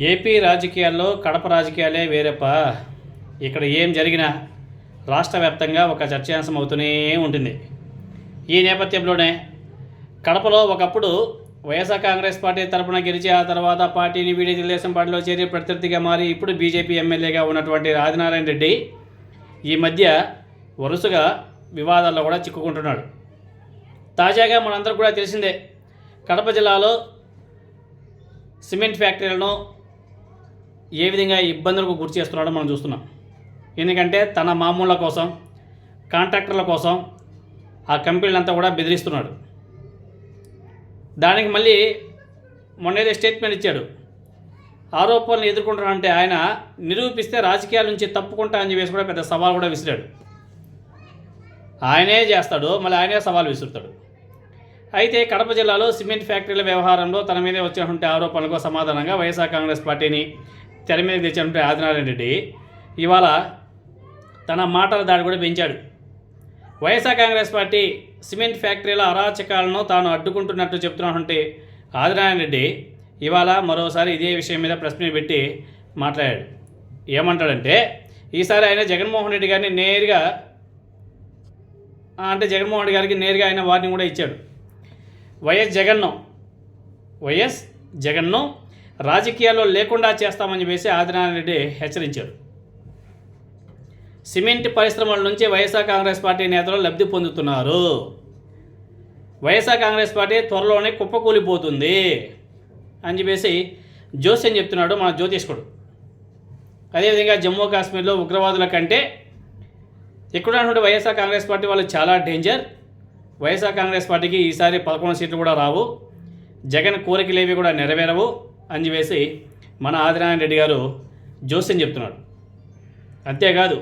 AP రాజకీయాల్లో కడప రాజకీయాలే వేరేప ఇక్కడ ఏం జరిగినా రాష్ట్ర వ్యాప్తంగా ఒక చర్చాంశం అవుతూనే ఉంటుంది. ఈ నేపథ్యంలోనే కడపలో ఒకప్పుడు వైఎస్ఆర్ కాంగ్రెస్ పార్టీ తరపున గెలిచి ఆ తర్వాత పార్టీని వీడి తెలుగుదేశం పార్టీలో చేరి ప్రత్యర్థిగా మారి ఇప్పుడు బీజేపీ ఎమ్మెల్యేగా ఉన్నటువంటి ఆదినారాయణ రెడ్డి ఈ మధ్య వరుసగా వివాదాల్లో కూడా చిక్కుకుంటున్నాడు. తాజాగా మనందరూ కూడా తెలిసిందే కడప జిల్లాలో సిమెంట్ ఫ్యాక్టరీలను ఏ విధంగా ఇబ్బందులకు గురి చేస్తున్నాడో మనం చూస్తున్నాం. ఎందుకంటే తన మామూళ్ళ కోసం కాంట్రాక్టర్ల కోసం ఆ కంపెనీలంతా కూడా బెదిరిస్తున్నాడు. దానికి మళ్ళీ మొన్నేదో స్టేట్మెంట్ ఇచ్చాడు. ఆరోపణలు ఎదుర్కొంటానంటే ఆయన నిరూపిస్తే రాజకీయాల నుంచి తప్పుకుంటా అని చెప్పేసి కూడా పెద్ద సవాల్ కూడా విసిరాడు. ఆయనే చేస్తాడు మళ్ళీ ఆయనే సవాల్ విసురుతాడు. అయితే కడప జిల్లాలో సిమెంట్ ఫ్యాక్టరీల వ్యవహారంలో తన మీదే వచ్చినటువంటి ఆరోపణలకు సమాధానంగా వైఎస్ఆర్ కాంగ్రెస్ పార్టీని తెర మీద తెచ్చినటువంటి ఆదినారాయణ రెడ్డి. ఇవాళ తన మాటల దాడి కూడా పెంచాడు. వైఎస్ఆర్ కాంగ్రెస్ పార్టీ సిమెంట్ ఫ్యాక్టరీల అరాచకాలను తాను అడ్డుకుంటున్నట్టు చెప్తున్నటువంటి ఆదినారాయణ రెడ్డి ఇవాళ మరోసారి ఇదే విషయం మీద ప్రశ్న పెట్టి మాట్లాడాడు. ఏమంటాడంటే ఈసారి ఆయన జగన్మోహన్ రెడ్డి గారిని నేరుగా అంటే జగన్మోహన్ రెడ్డి గారికి నేరుగా ఆయన వార్నింగ్ కూడా ఇచ్చాడు. వైఎస్ జగన్ను వైఎస్ జగన్ను రాజకీయాల్లో లేకుండా చేస్తామని చెప్పేసి ఆదినారాయణ రెడ్డి హెచ్చరించారు. సిమెంట్ పరిశ్రమల నుంచి వైఎస్ఆర్ కాంగ్రెస్ పార్టీ నేతలు లబ్ధి పొందుతున్నారు. వైఎస్ఆర్ కాంగ్రెస్ పార్టీ త్వరలోనే కుప్పకూలిపోతుంది అని చెప్పేసి జోస్యం చెప్తున్నాడు మన జ్యోతిష్కుడు. అదేవిధంగా జమ్మూ కాశ్మీర్లో ఉగ్రవాదుల కంటే ఇక్కడ ఉన్నటువంటి వైఎస్ఆర్ కాంగ్రెస్ పార్టీ వాళ్ళు చాలా డేంజర్. వైఎస్ఆర్ కాంగ్రెస్ పార్టీకి ఈసారి పదకొండు సీట్లు కూడా రావు. జగన్ కోరికలేవి కూడా నెరవేరవు. అని చెప్పేసి మన ఆదినారాయణ రెడ్డి గారు జోస్యం చెప్తున్నాడు. అంతేకాదు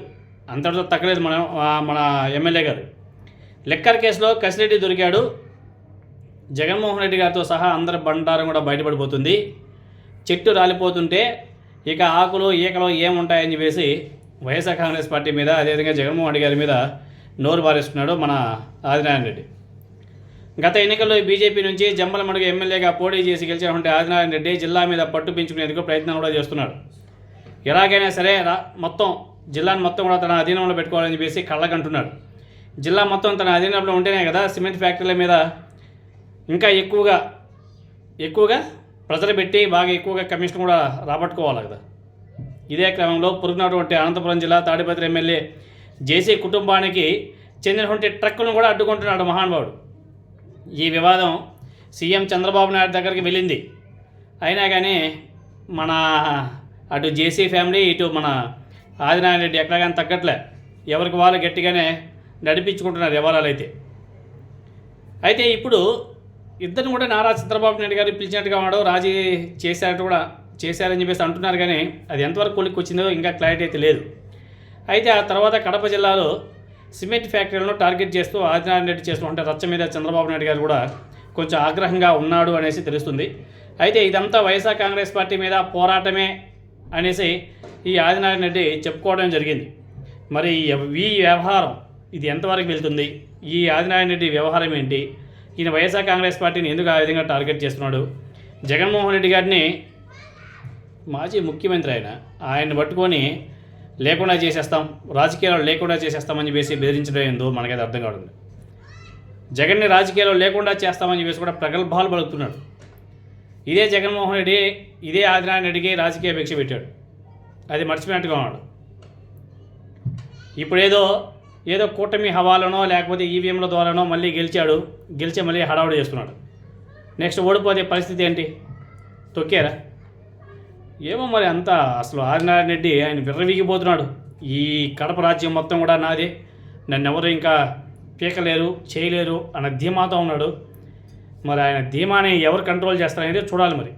అంతటితో తగ్గలేదు మన మన ఎమ్మెల్యే గారు. లెక్కర్ కేసులో కసిరెడ్డి దొరికాడు. జగన్మోహన్ రెడ్డి గారితో సహా అందరి బండారం కూడా బయటపడిపోతుంది. చెట్టు రాలిపోతుంటే ఇక ఆకులు ఈకలు ఏముంటాయని చెప్పేసి వైఎస్ఆర్ కాంగ్రెస్ పార్టీ మీద అదేవిధంగా జగన్మోహన్ రెడ్డి గారి మీద నోరు బారేస్తున్నాడు మన ఆదినారాయణ రెడ్డి. గత ఎన్నికల్లో బీజేపీ నుంచి జంబలమడుగు ఎమ్మెల్యేగా పోటీ చేసి గెలిచినటువంటి ఆదినారాయణ రెడ్డి జిల్లా మీద పట్టు పెంచుకునేందుకు ప్రయత్నం కూడా చేస్తున్నాడు ఎలాగైనా సరే రా మొత్తం జిల్లాను మొత్తం కూడా తన అధీనంలో పెట్టుకోవాలని చెప్పేసి కళ్ళకంటున్నాడు. జిల్లా మొత్తం తన అధీనంలో ఉంటేనే కదా సిమెంట్ ఫ్యాక్టరీల మీద ఇంకా ఎక్కువగా ఎక్కువగా ప్రజలు పెట్టి బాగా ఎక్కువగా కమిషన్ కూడా రాబట్టుకోవాలి కదా. ఇదే క్రమంలో పురుగునటువంటి అనంతపురం జిల్లా తాడిపత్రి ఎమ్మెల్యే జేసీ కుటుంబానికి చెందినటువంటి ట్రక్కును కూడా అడ్డుకుంటున్నాడు మహానుభావుడు. ఈ వివాదం సీఎం చంద్రబాబు నాయుడు దగ్గరికి వెళ్ళింది. అయినా కానీ మన అటు జేసీ ఫ్యామిలీ ఇటు మన ఆదినారాయణ రెడ్డి ఎక్కడ కానీ తగ్గట్లే. ఎవరికి వాళ్ళు గట్టిగానే నడిపించుకుంటున్నారు వ్యవహారాలు అయితే. అయితే ఇప్పుడు ఇద్దరిని కూడా నారా చంద్రబాబు నాయుడు గారు పిలిచినట్టుగా ఉన్నాడు రాజీ చేశారట కూడా చేశారని చెప్పేసి అంటున్నారు కానీ అది ఎంతవరకు కొలిక్కి వచ్చిందో ఇంకా క్లారిటీ అయితే లేదు. అయితే ఆ తర్వాత కడప జిల్లాలో సిమెంట్ ఫ్యాక్టరీలను టార్గెట్ చేస్తూ ఆదినారాయణ రెడ్డి చేస్తున్నటువంటి రచ్చ మీద చంద్రబాబు నాయుడు గారు కూడా కొంచెం ఆగ్రహంగా ఉన్నాడు అనేసి తెలుస్తుంది. అయితే ఇదంతా వైఎస్ఆర్ కాంగ్రెస్ పార్టీ మీద పోరాటమే అనేసి ఈ ఆదినారాయణ రెడ్డి చెప్పుకోవడం జరిగింది. మరి ఈ వ్యవహారం ఇది ఎంతవరకు వెళ్తుంది? ఈ ఆదినారాయణ రెడ్డి వ్యవహారం ఏంటి? ఈయన వైఎస్ఆర్ కాంగ్రెస్ పార్టీని ఎందుకు ఆ విధంగా టార్గెట్ చేస్తున్నాడు? జగన్మోహన్ రెడ్డి గారిని మాజీ ముఖ్యమంత్రి ఆయన ఆయన్ని పట్టుకొని లేకుండా చేసేస్తాం రాజకీయాలు లేకుండా చేసేస్తామని చెప్పేసి బెదిరించడం ఏందో మనకైతే అర్థం కావడం జగన్ని రాజకీయాలు లేకుండా చేస్తామని చెప్పేసి కూడా ప్రగల్భాలు పలుకుతున్నాడు. ఇదే జగన్మోహన్ రెడ్డి ఇదే ఆదినారాయణ రెడ్డికి రాజకీయ భిక్ష పెట్టాడు. అది మర్చిపోయినట్టుగా ఉన్నాడు. ఇప్పుడు ఏదో ఏదో కూటమి హవాలనో లేకపోతే ఈవీఎంల ద్వారానో మళ్ళీ గెలిచాడు గెలిచి మళ్ళీ హడావుడి చేస్తున్నాడు. నెక్స్ట్ ఓడిపోతే పరిస్థితి ఏంటి? తొక్కారా? ఏమో మరి అంతా అసలు ఆదినారాయణ రెడ్డి ఆయన విర్రవీగిపోతున్నాడు. ఈ కడప రాజ్యం మొత్తం కూడా నాదే. నన్నెవరు ఇంకా పీకలేరు చేయలేరు అన్న ధీమాతో ఉన్నాడు. మరి ఆయన ధీమాని ఎవరు కంట్రోల్ చేస్తారనేది చూడాలి మరి.